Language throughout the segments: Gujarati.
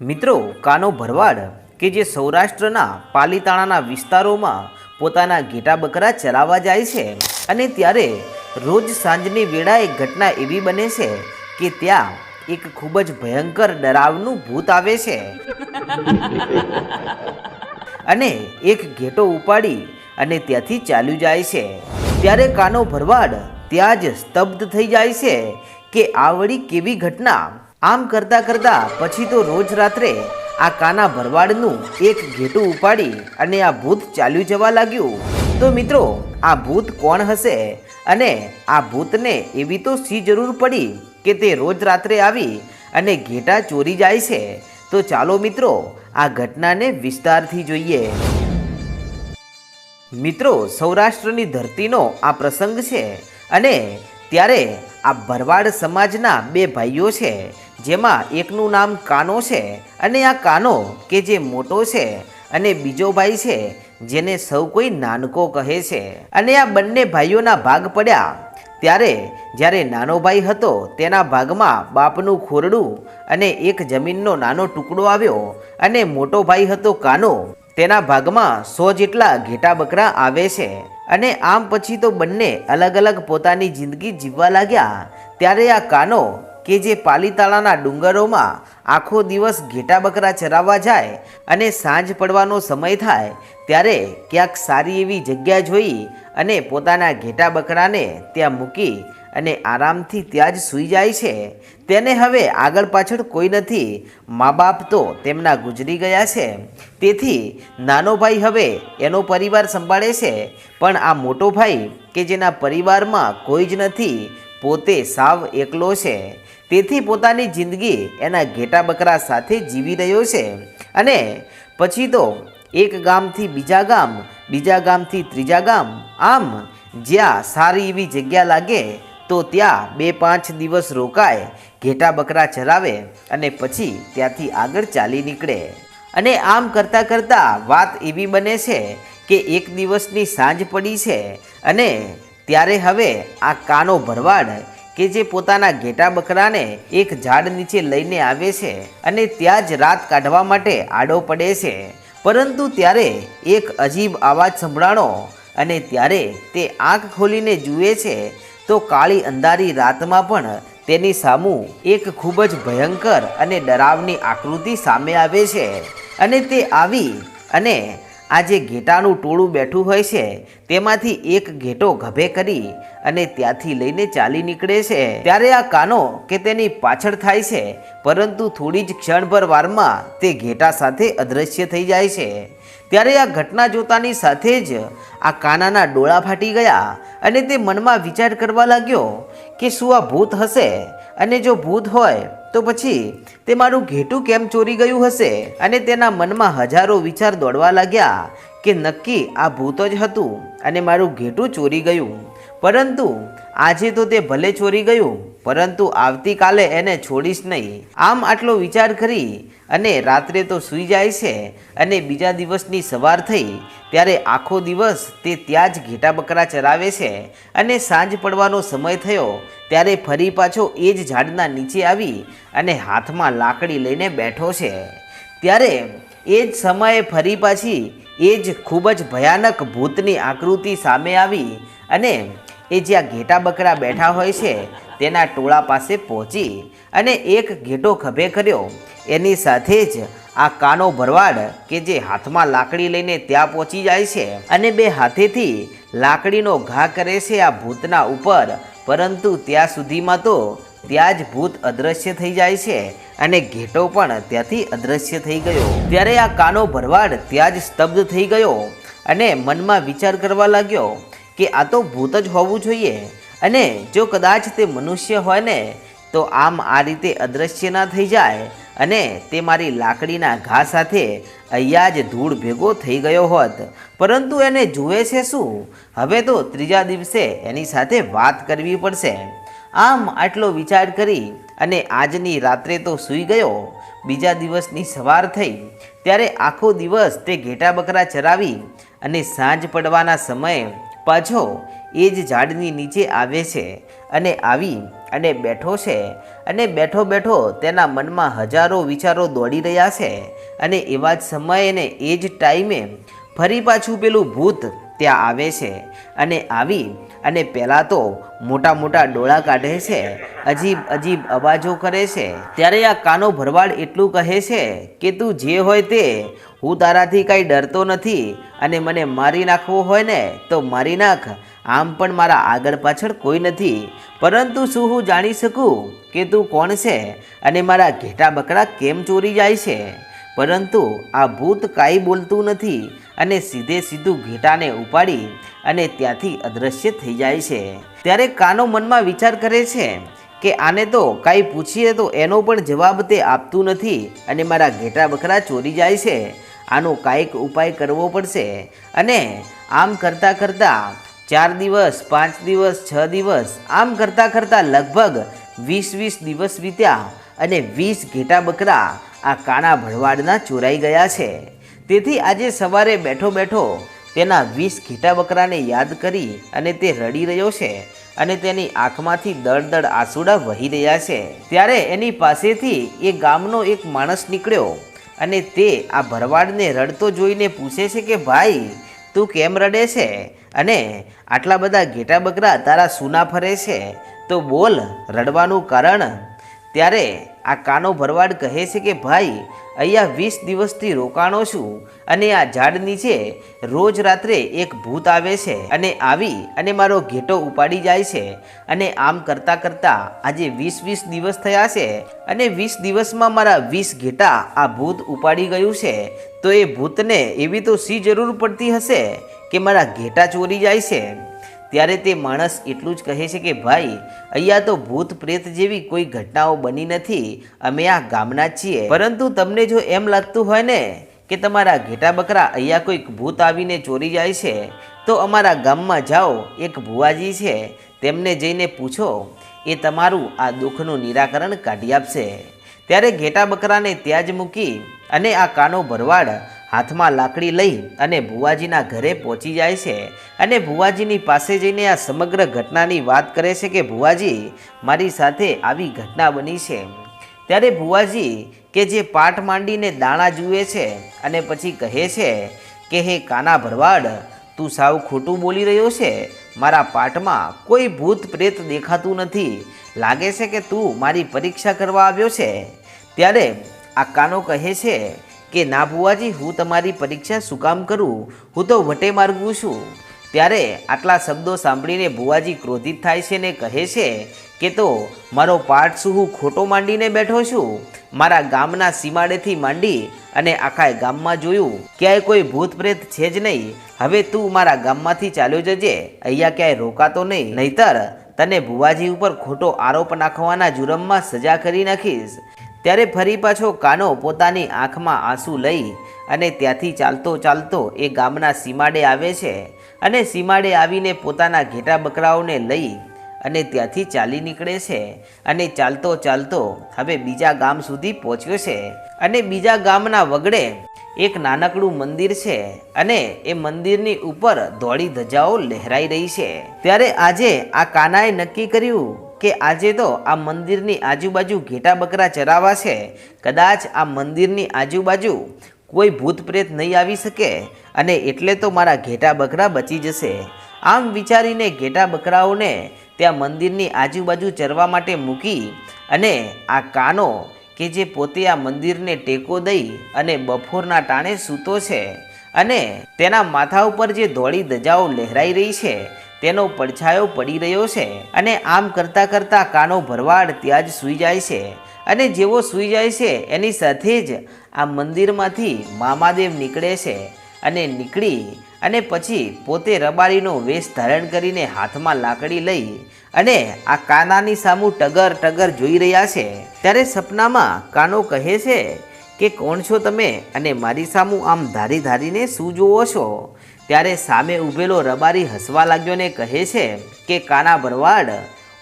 મિત્રો, કાનો ભરવાડ, કે જે સૌરાષ્ટ્રના પાલીતાણાના વિસ્તારોમાં પોતાના ઘેટા બકરા ચરાવવા જાય છે અને ત્યારે રોજ સાંજની વેળા એક ઘટના એવી બને છે કે ત્યાં એક ખૂબ જ ભયંકર ડરાવનું ભૂત આવે છે. અને એક ઘેટો ઉપાડી અને ત્યાંથી ચાલ્યું જાય છે. ત્યારે કાનો ભરવાડ ત્યાં જ સ્તબ્ધ થઈ જાય છે કે આવડી કેવી ઘટના આમ કરતા કરતા પછી તો રોજ રાત્રે આ કાના ભરવાડનું એક ઘેટું ઉપાડી અને આ ભૂત ચાલ્યું જવા લાગ્યું. તો મિત્રો, આ ભૂત કોણ હશે? અને આ ભૂતને એવી તો સી જરૂર પડી કે તે રોજ રાત્રે આવી અને ઘેટા ચોરી જાય છે? તો ચાલો મિત્રો, આ ઘટનાને વિસ્તારથી જોઈએ. મિત્રો, સૌરાષ્ટ્રની ધરતીનો આ પ્રસંગ છે અને ત્યારે આ ભરવાડ સમાજના બે ભાઈઓ છે, જેમાં એકનું નામ કાનો છે અને આ કાનો કે જે મોટો છે અને બીજો ભાઈ છે, જેને સૌ કોઈ નાનકો કહે છે. અને આ બંને ભાઈઓના ભાગ પડ્યા. ત્યારે જ્યારે નાનો ભાઈ હતો, તેના ભાગમાં બાપનું ખોરડું અને એક જમીનનો નાનો ટુકડો આવ્યો અને મોટો ભાઈ હતો કાનો. તેના ભાગમાં સો જેટલા ઘેટા બકરા આવે છે. અને આમ પછી તો બંને અલગ અલગ પોતાની જિંદગી જીવવા લાગ્યા. ત્યારે આ કાનો કે જે પાલીતાણાના ડુંગરોમાં આખો દિવસ ઘેટા બકરા ચરાવવા જાય અને સાંજ પડવાનો સમય થાય, ત્યારે ક્યાંક સારી એવી જગ્યા જોઈ અને પોતાના ઘેટા બકરાને ત્યાં મૂકી અને આરામથી ત્યાં જ સૂઈ જાય છે. તેને હવે આગળ પાછળ કોઈ નથી. મા બાપ તો તેમના ગુજરી ગયા છે. તેથી નાનો ભાઈ હવે એનો પરિવાર સંભાળે છે. પણ આ મોટો ભાઈ કે જેના પરિવારમાં કોઈ જ નથી, પોતે સાવ એકલો છે. તેથી પોતાની જિંદગી એના ઘેટા બકરા સાથે જીવી રહ્યો છે. અને પછી તો એક ગામથી બીજા ગામ, બીજા ગામથી ત્રીજા ગામ, આમ જ્યાં સારી એવી જગ્યા લાગે તો ત્યાં બે પાંચ દિવસ રોકાય, ઘેટા બકરા ચરાવે અને પછી ત્યાંથી આગળ ચાલી નીકળે. અને આમ કરતાં કરતાં વાત એવી બને છે કે એક દિવસની સાંજ પડી છે અને ત્યારે હવે આ કાનો ભરવાડ કે જે પોતાના ઘેટા બકરાને એક ઝાડ નીચે લઈને આવે છે અને ત્યાં જ રાત કાઢવા માટે આડો પડે છે. પરંતુ ત્યારે એક અજીબ અવાજ સંભળાણો અને ત્યારે તે આંખ ખોલીને જુએ છે તો કાળી અંધારી રાતમાં પણ તેની સામું એક ખૂબ જ ભયંકર અને ડરાવની આકૃતિ સામે આવે છે. અને તે આવી અને આ જે ઘેટાનું ટોળું બેઠું હોય છે, તેમાંથી એક ઘેટો ગભે કરી અને ત્યાંથી લઈને ચાલી નીકળે છે. ત્યારે આ કાનો કે તેની પાછળ થાય છે, પરંતુ થોડી જ ક્ષણભર વારમાં તે ઘેટા સાથે અદૃશ્ય થઈ જાય છે. ત્યારે આ ઘટના જોતાની સાથે જ આ કાનાના ડોળા ફાટી ગયા અને તે મનમાં વિચાર કરવા લાગ્યો કે શું આ ભૂત હશે અને જો ભૂત હોય તો પછી તે મારું ઘેટું કેમ ચોરી ગયું હશે? અને તેના મનમાં હજારો વિચાર દોડવા લાગ્યા કે નક્કી આ ભૂત જ હતું અને મારું ઘેટું ચોરી ગયું. પરંતુ આજે તો તે ભલે ચોરી ગયું, પરંતુ આવતીકાલે એને છોડીશ નહીં. આમ આટલો વિચાર કરી અને રાત્રે તો સૂઈ જાય છે અને બીજા દિવસની સવાર થઈ, ત્યારે આખો દિવસ તે ત્યાં જ ઘેટા બકરા ચરાવે છે અને સાંજ પડવાનો સમય થયો, ત્યારે ફરી પાછો એ જ ઝાડના નીચે આવી અને હાથમાં લાકડી લઈને બેઠો છે. ત્યારે એ જ સમયે ફરી પાછી એ જ ખૂબ જ ભયાનક ભૂતની આકૃતિ સામે આવી અને એ જ્યાં ઘેટા બકરા બેઠા હોય છે, તેના ટોળા પાસે પહોંચી અને એક ઘેટો ખભે કર્યો. એની સાથે જ આ કાનો ભરવાડ કે જે હાથમાં લાકડી લઈને ત્યાં પહોંચી જાય છે અને બે હાથેથી લાકડીનો ઘા કરે છે આ ભૂતના ઉપર. પરંતુ ત્યાં સુધીમાં તો ત્યાં જ ભૂત અદૃશ્ય થઈ જાય છે અને ઘેટો પણ ત્યાંથી અદૃશ્ય થઈ ગયો. ત્યારે આ કાનો ભરવાડ ત્યાં જ સ્તબ્ધ થઈ ગયો અને મનમાં વિચાર કરવા લાગ્યો કે આ તો ભૂત જ હોવું જોઈએ. અને જો કદાચ તે મનુષ્ય હોય ને, તો આમ આ રીતે અદૃશ્ય ના થઈ જાય અને તે મારી લાકડીના ઘા સાથે અહીંયા જ ધૂળ ભેગો થઈ ગયો હોત. પરંતુ એને જુએ છે શું? હવે તો ત્રીજા દિવસે એની સાથે વાત કરવી પડશે. આમ આટલો વિચાર કરી અને આજની રાત્રે તો સૂઈ ગયો. બીજા દિવસની સવાર થઈ. ત્યારે આખો દિવસ તે ઘેટા બકરા ચરાવી અને સાંજ પડવાના સમયે પાછો એ જ ઝાડની નીચે આવે છે અને આવી અને બેઠો છે અને બેઠો બેઠો તેના મનમાં હજારો વિચારો દોડી રહ્યા છે અને એવા જ સમયે ને એ જ ટાઈમે ફરી પાછું પેલું ભૂત ત્યાં આવે છે અને આવી અને પહેલાં તો મોટા મોટા ડોળા કાઢે છે, અજીબ અજીબ અવાજો કરે છે. ત્યારે આ કાનો ભરવાડ એટલું કહે છે કે તું જે હોય તે, હું તારાથી કાંઈ ડરતો નથી અને મને મારી નાખવો હોય ને તો મારી નાખ. આમ પણ મારા આગળ પાછળ કોઈ નથી. પરંતુ શું હું જાણી શકું કે તું કોણ છે અને મારા ઘેટા બકરા કેમ ચોરી જાય છે? પરંતુ આ ભૂત કાંઈ બોલતું નથી. અને સીધે સીધું ઘેટાને ઉપાડી અને ત્યાંથી અદૃશ્ય થઈ જાય છે. ત્યારે કાનો મનમાં વિચાર કરે છે કે આને તો કાંઈ પૂછીએ તો એનો પણ જવાબ તે આપતું નથી અને મારા ઘેટા બકરા ચોરી જાય છે. આનો કાંઈક ઉપાય કરવો પડશે. અને આમ કરતાં કરતાં ચાર દિવસ, પાંચ દિવસ, છ દિવસ, આમ કરતાં કરતાં લગભગ વીસ વીસ દિવસ વીત્યા અને વીસ ઘેટા બકરા આ કાણા ભરવાડના ચોરાઈ ગયા છે. તેથી આજે સવારે બેઠો બેઠો તેના વીસ ઘીટા બકરાને યાદ કરી અને તે રડી રહ્યો છે અને તેની આંખમાંથી દળદળ દળ આંસુડા વહી રહ્યા છે. ત્યારે એની પાસેથી એ ગામનો એક માણસ નીકળ્યો અને તે આ ભરવાડને રડતો જોઈને પૂછે છે કે, ભાઈ, તું કેમ રડે છે? અને આટલા બધા ઘેટા બકરા તારા સૂના ફરે છે? તો બોલ, રડવાનું કારણ? ત્યારે આ કાનો ભરવાડ કહે છે કે, ભાઈ, અહીંયા વીસ દિવસથી રોકાણો છું અને આ ઝાડ નીચે રોજ રાત્રે એક ભૂત આવે છે અને આવી અને મારો ઘેટો ઉપાડી જાય છે અને આમ કરતાં કરતાં આજે વીસ વીસ દિવસ થયા છે અને વીસ દિવસમાં મારા વીસ ઘેટા આ ભૂત ઉપાડી ગયું છે. તો એ ભૂતને એવી તો સી જરૂર પડતી હશે કે મારા ઘેટા ચોરી જાય છે? ત્યારે તે માણસ એટલું જ કહે છે કે, ભાઈ, અહીંયા તો ભૂત પ્રેત જેવી કોઈ ઘટનાઓ બની નથી. અમે આ ગામના છીએ. પરંતુ તમને જો એમ લાગતું હોય ને કે તમારા ઘેટા બકરા અહીંયા કોઈક ભૂત આવીને ચોરી જાય છે, તો અમારા ગામમાં જાઓ. એક ભુવાજી છે. તેમને જઈને પૂછો. એ તમારું આ દુઃખનું નિરાકરણ કાઢી આપશે. ત્યારે ઘેટા બકરાને ત્યાં જ મૂકી અને આ કાનો ભરવાડ હાથમાં લાકડી લઈ અને ભુવાજીના ઘરે પહોંચી જાય છે અને ભુવાજીની પાસે જઈને આ સમગ્ર ઘટનાની વાત કરે છે કે ભુવાજી, મારી સાથે આવી ઘટના બની છે. ત્યારે ભુવાજી કે જે પાટ માંડીને દાણા જુએ છે અને પછી કહે છે કે, હે કાના ભરવાડ, તું સાવ ખોટું બોલી રહ્યો છે. મારા પાઠમાં કોઈ ભૂત પ્રેત દેખાતું નથી. લાગે છે કે તું મારી પરીક્ષા કરવા આવ્યો છે. ત્યારે આ કાનો કહે છે કે ના ભુવાજી, હું તમારી પરીક્ષા શું કામ કરું? હું તો વટે માર્ગું છું. ત્યારે આટલા શબ્દો સાંભળીને ભુવાજી ક્રોધિત થાય છે ને કહે છે કે તો, મારો પાઠ શું હું ખોટો માંડીને બેઠો છું? મારા ગામના સીમાડેથી માંડી અને આખા ગામમાં જોયું, ક્યાંય કોઈ ભૂત પ્રેત છે જ નહીં. હવે તું મારા ગામમાંથી ચાલ્યો જજે, અહીંયા ક્યાંય રોકાતો નહીં. નહીતર તને ભુવાજી ઉપર ખોટો આરોપ નાખવાના જુરમમાં સજા કરી નાખીશ. ત્યારે ફરી પાછો કાનો પોતાની આંખમાં આંસુ લઈ અને ત્યાંથી ચાલતો ચાલતો એ ગામના સીમાડે આવે છે અને સીમાડે આવીને પોતાના ઘેટા બકરાઓને લઈ અને ત્યાંથી ચાલી નીકળે છે અને ચાલતો ચાલતો હવે બીજા ગામ સુધી પહોંચ્યો છે અને બીજા ગામના વગડે એક નાનકડું મંદિર છે અને એ મંદિરની ઉપર ધોળી ધજાઓ લહેરાઈ રહી છે. ત્યારે આજે આ કાનાએ નક્કી કર્યું કે આજે તો આ મંદિરની આજુબાજુ ઘેટા બકરા ચરાવા છે કદાચ આ મંદિરની આજુબાજુ કોઈ ભૂત પ્રેત નહીં આવી શકે અને એટલે તો મારા ઘેટા બકરા બચી જશે. આમ વિચારીને ઘેટા બકરાઓને ત્યાં મંદિરની આજુબાજુ ચરવા માટે મૂકી અને આ કાનો કે જે પોતે આ મંદિરને ટેકો દઈ અને બફોરના ટાણે સૂતો છે અને તેના માથા ઉપર જે ધોળી ધજાઓ લહેરાઈ રહી છે તેનો પડછાયો પડી રહ્યો છે અને આમ કરતાં કરતાં કાનો ભરવાડ ત્યાં જ સૂઈ જાય છે. અને જેવો સૂઈ જાય છે, એની સાથે જ આ મંદિરમાંથી મામાદેવ નીકળે છે અને નીકળી અને પછી પોતે રબારીનો વેશ ધારણ કરીને હાથમાં લાકડી લઈ અને આ કાનાની સામું ટગર ટગર જોઈ રહ્યા છે. ત્યારે સપનામાં કાનો કહે છે કે, કોણ છો તમે? અને મારી સામું આમ ધારી ધારીને શું જુઓ છો? ત્યારે સામે ઊભેલો રબારી હસવા લાગ્યો ને કહે છે કે, કાના ભરવાડ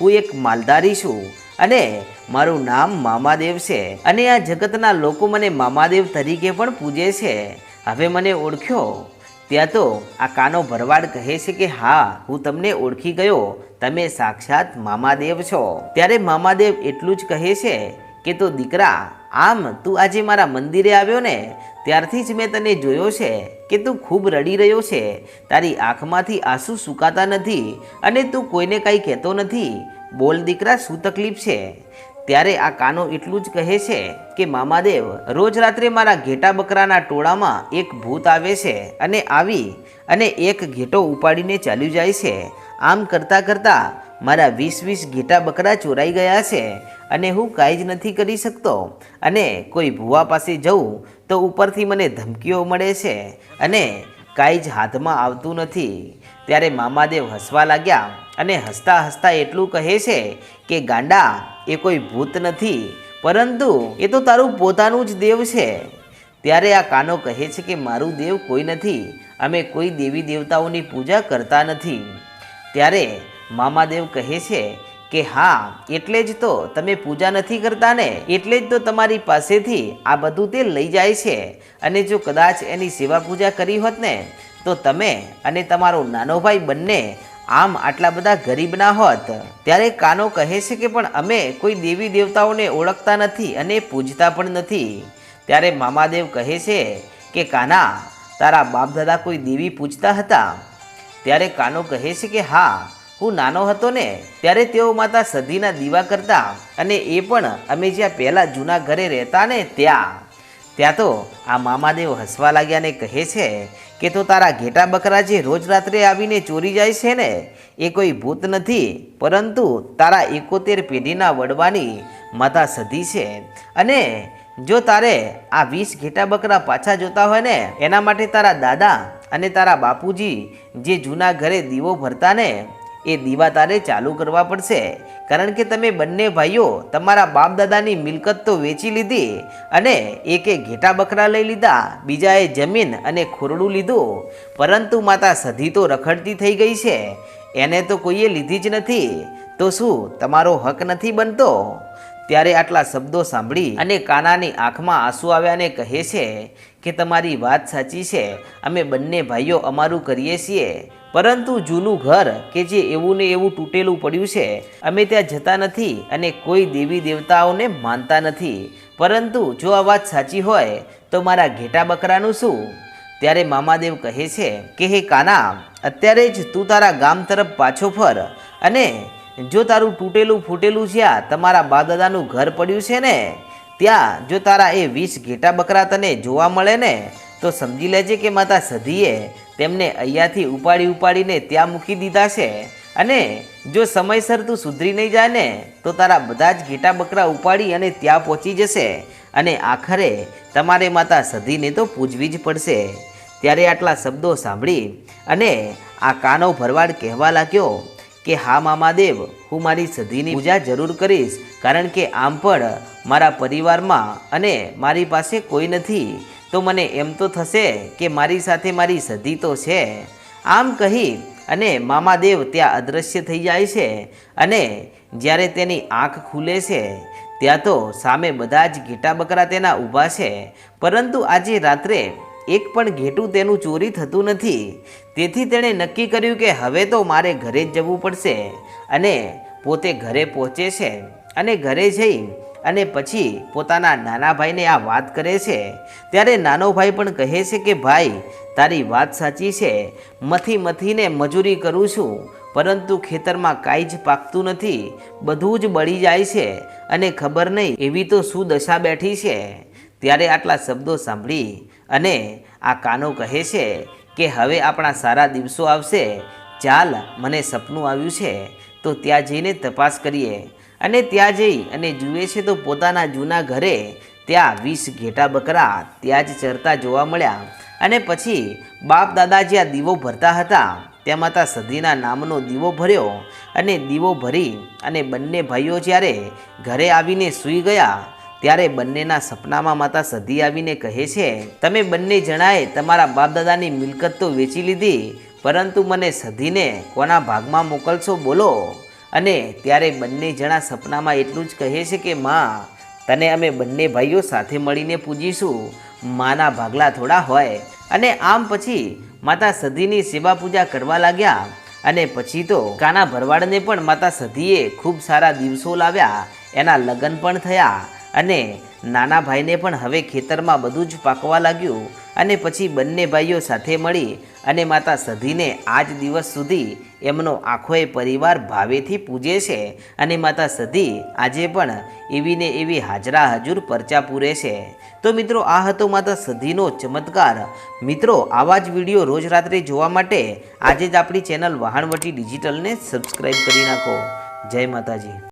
હું એક માલધારી છું અને મારું નામ મામાદેવ છે અને આ જગતના લોકો મને મામાદેવ તરીકે પણ પૂજે છે. હવે મને ઓળખ્યો. ત્યાં તો આ કાનો ભરવાડ કહે છે કે, હા, હું તમને ઓળખી ગયો. તમે સાક્ષાત મામાદેવ છો. ત્યારે મામાદેવ એટલું જ કહે છે કે, તો દીકરા, આમ તું આજે મારા મંદિરે આવ્યો ને ત્યારથી જ મેં તને જોયો છે કે તું ખૂબ રડી રહ્યો છે. તારી આંખમાંથી આંસુ સુકાતા નથી અને તું કોઈને કાંઈ કહેતો નથી. બોલ દીકરા, શું તકલીફ છે? ત્યારે આ કાનો એટલું જ કહે છે કે, મામાદેવ, રોજ રાત્રે મારા ઘેટા બકરાના ટોળામાં એક ભૂત આવે છે અને આવી અને એક ઘેટો ઉપાડીને ચાલ્યું જાય છે. આમ કરતાં કરતાં મારા વીસ વીસ ઘેટા બકરા ચોરાઈ ગયા છે અને હું કાંઈ જ નથી કરી શકતો. અને કોઈ ભૂવા પાસે જઉં તો ઉપરથી મને ધમકીઓ મળે છે અને કાંઈ જ હાથમાં આવતું નથી. ત્યારે મામાદેવ હસવા લાગ્યા અને હસતા હસતા એટલું કહે છે કે, ગાંડા, એ કોઈ ભૂત નથી, પરંતુ એ તો તારું પોતાનું જ દેવ છે. ત્યારે આ કાનો કહે છે કે, મારું દેવ કોઈ નથી, અમે કોઈ દેવી દેવતાઓની પૂજા કરતા નથી. ત્યારે મામાદેવ કહે છે કે હા, એટલે જ તો તમે પૂજા નથી કરતા ને એટલે જ તો તમારી પાસેથી આ બધું તે લઈ જાય છે. અને જો કદાચ એની સેવા પૂજા કરી હોત ને, તો તમે અને તમારો નાનો ભાઈ બંને આમ આટલા બધા ગરીબ ના હોત. ત્યારે કાનો કહે છે કે પણ અમે કોઈ દેવી દેવતાઓને ઓળખતા નથી અને પૂજતા પણ નથી. ત્યારે મામાદેવ કહે છે કે કાના, તારા બાપ દાદા કોઈ દેવી પૂજતા હતા? ત્યારે કાનો કહે છે કે હા હું નાનો હતો ને, ત્યારે તેઓ માતા સધીના દીવા કરતા અને એ પણ અમે જ્યાં પહેલાં જૂના ઘરે રહેતા ને ત્યાં. ત્યાં તો આ મામાદેવ હસવા લાગ્યા ને કહે છે કે, તો તારા ઘેટા બકરા જે રોજ રાત્રે આવીને ચોરી જાય છે ને, એ કોઈ ભૂત નથી, પરંતુ તારા એકોતેર પેઢીના વડવાની માતા સધી છે. અને જો તારે આ વીસ ઘેટા બકરા પાછા જોતા હોય ને, એના માટે તારા દાદા અને તારા બાપુજી જે જૂના ઘરે દીવો ભરતા ને એ દીવા તારે ચાલુ કરવા પડશે. કારણ કે તમે બંને ભાઈઓ તમારા બાપ દાદાની મિલકત તો વેચી લીધી અને એકે ઘેટા બકરા લઈ લીધા, બીજાએ જમીન અને ખોરડું લીધું. પરંતુ માતા સધી તો રખડતી થઈ ગઈ છે. એને તો કોઈએ લીધી જ નથી. તો શું તમારો હક નથી બનતો? ત્યારે આટલા શબ્દો સાંભળી અને કાનાની આંખમાં આંસુ આવ્યા અને કહે છે કે, તમારી વાત સાચી છે. અમે બંને ભાઈઓ અમારું કરીએ છીએ. પરંતુ જૂનું ઘર કે જે એવું ને એવું તૂટેલું પડ્યું છે, અમે ત્યાં જતા નથી અને કોઈ દેવી દેવતાઓને માનતા નથી. પરંતુ જો આ વાત સાચી હોય, તો મારા ઘેટા બકરાનું શું? ત્યારે મામાદેવ કહે છે કે, હે કાના, અત્યારે જ તું તારા ગામ તરફ પાછો ફર અને જો તારું તૂટેલું ફૂટેલું જ્યાં તમારા બાદાદાનું ઘર પડ્યું છે ને, ત્યાં જો તારા એ વીસ ઘેટા બકરા તને જોવા મળે ને, તો સમજી લેજે કે માતા સધીએ તેમને અહીંયાથી ઉપાડી ઉપાડીને ત્યાં મૂકી દીધા છે. અને જો સમયસર તું સુધરી નહીં જાય ને તો તારા બધા જ ઘેટા બકરા ઉપાડી અને ત્યાં પહોંચી જશે. અને આખરે તમારે માતા સધીને તો પૂજવી જ પડશે. ત્યારે આટલા શબ્દો સાંભળી અને આ કાનો ભરવાડ કહેવા લાગ્યો કે, હા મામાદેવ, હું મારી સધીની પૂજા જરૂર કરીશ, કારણ કે આમ પણ મારા પરિવારમાં અને મારી પાસે કોઈ નથી. તો મને એમ તો થશે કે મારી સાથે મારી સધી તો છે. આમ કહી અને મામાદેવ ત્યાં અદૃશ્ય થઈ જાય છે અને જ્યારે તેની આંખ ખુલે છે, ત્યાં તો સામે બધા જ ઘેટા બકરા તેના ઊભા છે. પરંતુ આજે રાત્રે એક પણ ઘેટું તેનું ચોરી થતું નથી. તેથી તેણે નક્કી કર્યું કે હવે તો મારે ઘરે જ જવું પડશે અને પોતે ઘરે પહોંચે છે અને ઘરે જઈ અને પછી પોતાના નાના ભાઈને આ વાત કરે છે. ત્યારે નાનો ભાઈ પણ કહે છે કે, ભાઈ, તારી વાત સાચી છે. મથી મથીને મજૂરી કરું છું. પરંતુ ખેતરમાં કાંઈ જ પાકતું નથી. બધું જ બળી જાય છે. અને ખબર નહીં એવી તો શું દશા બેઠી છે. ત્યારે આટલા શબ્દો સાંભળી અને આ કાનો કહે છે કે, હવે આપણા સારા દિવસો આવશે. ચાલ, મને સપનું આવ્યું છે. તો ત્યાં જઈને તપાસ કરીએ. અને ત્યાં જઈ અને જુએ છે તો પોતાના જૂના ઘરે ત્યાં વીસ ઘેટા બકરા ત્યાં જ ચરતા જોવા મળ્યા. અને પછી બાપ દાદા જ્યાં દીવો ભરતા હતા, ત્યાં માતા સધીના નામનો દીવો ભર્યો અને દીવો ભરી અને બંને ભાઈઓ જ્યારે ઘરે આવીને સૂઈ ગયા, ત્યારે બંનેના સપનામાં માતા સધી આવીને કહે છે, તમે બંને જણાએ તમારા બાપદાદાની મિલકત તો વેચી લીધી, પરંતુ મને સધીને કોના ભાગમાં મોકલશો બોલો. અને ત્યારે બંને જણા સપનામાં એટલું જ કહે છે કે, માં, તને અમે બંને ભાઈઓ સાથે મળીને પૂજીશું. માના ભાગલા થોડા હોય. અને આમ પછી માતા સધીની સેવા પૂજા કરવા લાગ્યા અને પછી તો કાના ભરવાડને પણ માતા સધીએ ખૂબ સારા દિવસો લાવ્યા. એના લગ્ન પણ થયા અને નાના ભાઈને પણ હવે ખેતરમાં બધું જ પાકવા લાગ્યું. અને પછી બંને ભાઈઓ સાથે મળી અને માતા સધીને આજ દિવસ સુધી એમનો આખોએ પરિવાર ભાવેથી પૂજે છે અને માતા સધી આજે પણ એવી ને એવી હાજરા હજુર પરચા પૂરે છે. તો મિત્રો, આ હતો માતા સધીનો ચમત્કાર. મિત્રો, આવા જ વીડિયો રોજ રાત્રે જોવા માટે આજે જ આપણી ચેનલ વહાણવટી ડિજિટલને સબસ્ક્રાઈબ કરી નાખો. જય માતાજી.